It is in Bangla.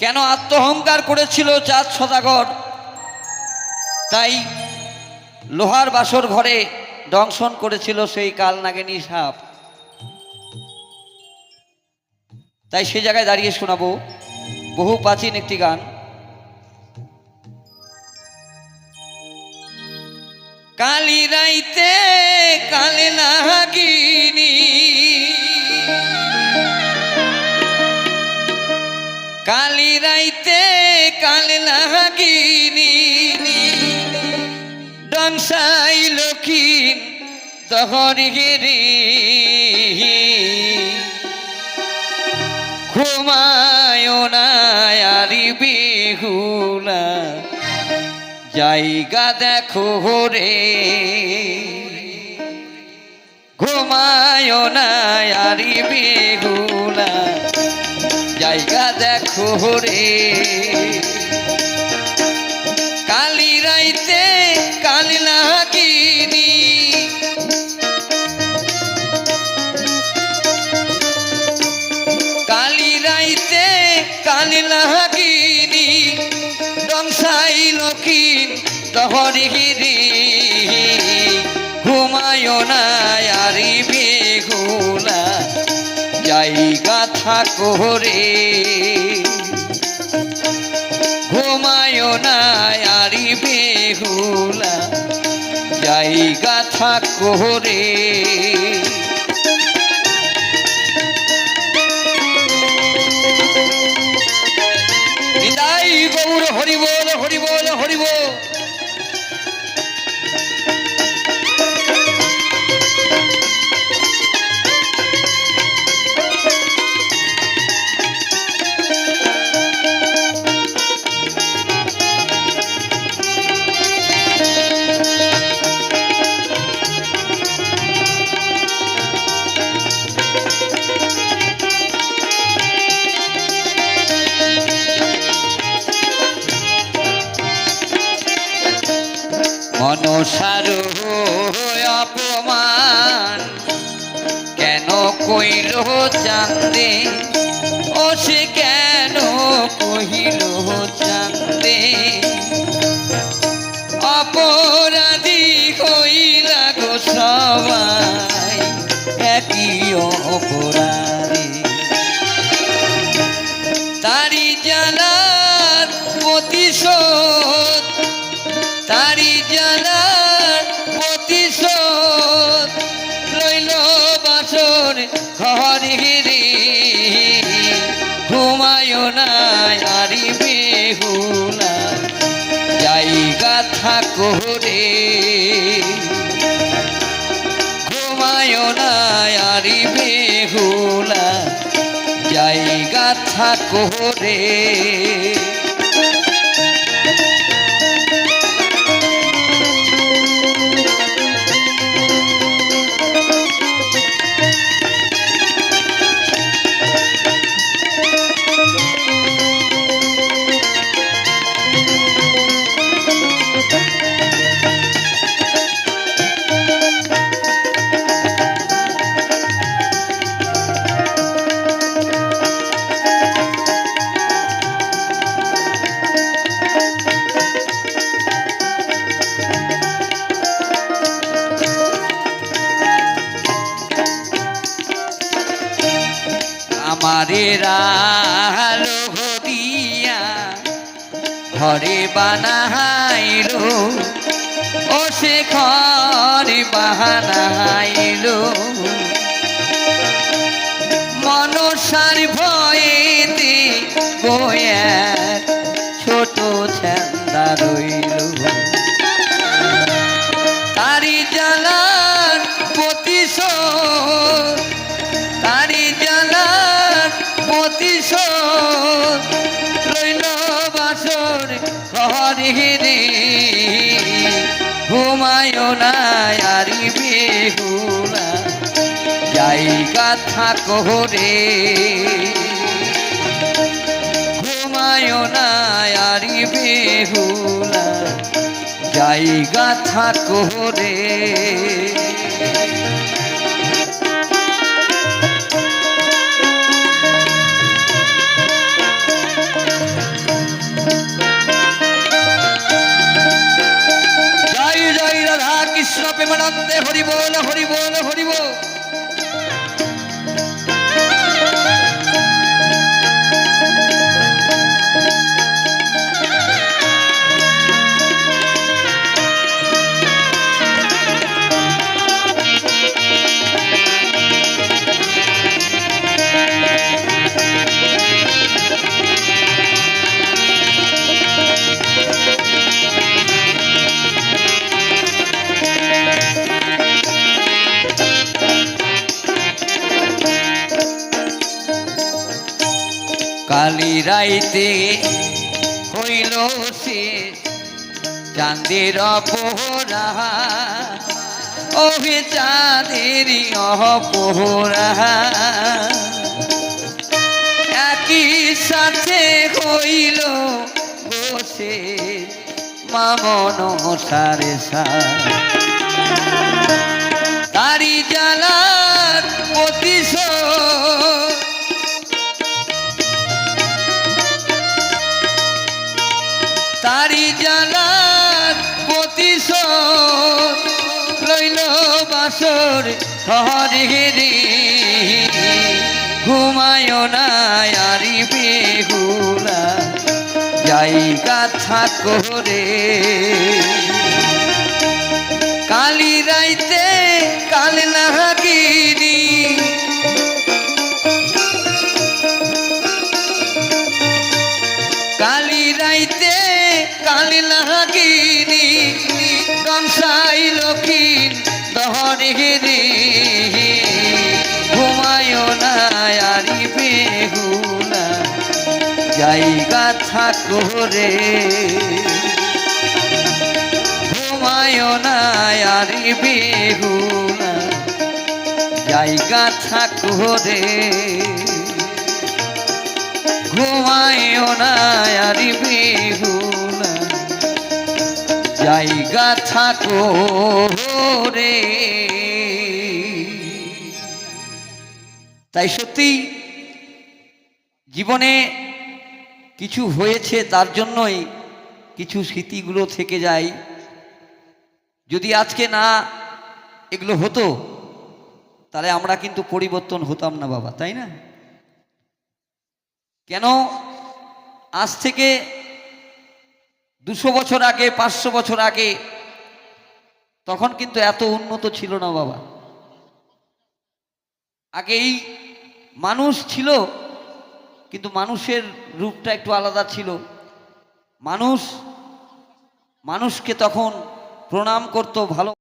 কেন আত্মহংকার করেছিল চাঁদ সদাগর? তাই লোহার বাসর ঘরে দংশন করেছিল সেই কাল নাগিনী সাপ। তাই সে জায়গায় দাঁড়িয়ে শোনাবো, বহু প্রাচীন একটি গান। কালি রাইতে কালে নাগিনী কালি রাইতে কালে নাগিনী। ডংসাই গিরি ঘুমায় না আরি বিহুলা। জায়গা দেখো রে ঘুমায় না আরি বিহুলা। জায়গা দেখো রে। কালি রাইতে কালি লাগিনি। কালি রাইতে কালি দংসাই লক্ষিণ তহরি গিরি। ঘুমায় না, আরি বেগুলা জায়গা থাকো রে ঘুমায় না আরি বেহুলা জায়গা বিদায় গৌর হরিবল মনসার অপমান। কেন কইল চান্দে? ও সে কেন কহিল চান্দে? অপরাধী কইলা গো সবাই, একই অপরাধী। থাকো রে? ঘরে বানাইল ও সে ঘরে বানাইল। মনসার ভয়েতে বয়ার ছোট ছন্দা রইল। ঘুমায়ো ঘুমায় না, আরি বেহুলা। জায়গা থাকো রে। ঘুমায়ো না, আরি বেহুলা। জায়গা থাকো রে। প্রেমানন্দে হরিবোল বল হরি রাইতে। হইল সে চাঁদের অপহরা। ওহে চাঁদের অপহরা। একই সাথে হইল বসে মামন সারে সা জ্বালার প্রতিশোধ লইল বাসর হরে ঘুমায় না আরি বেহুলা। যাই কাথা করে দহরে রে ঘুমায় না, আরি বেহুলা। জায়গা থাকরে ঘুমায় না, আরি বেহুলা। জায়গা থাকরে ঘুমায়ও না, আরি বেহুলা। জায়গা থাকো রে। তাই সত্যি জীবনে কিছু হয়েছে, তার জন্যই কিছু স্মৃতিগুলো থেকে যায়। যদি আজকে না এগুলো হতো, তাহলে আমরা কিন্তু পরিবর্তন হতাম না বাবা, তাই না? কেন আজ থেকে দুশো বছর আগে, পাঁচশো বছর আগে, তখন কিন্তু এত উন্নত ছিল না বাবা। আগে এই মানুষ ছিল, কিন্তু মানুষের রূপটা একটু আলাদা ছিল। মানুষ, মানুষকে তখন প্রণাম করত, ভালো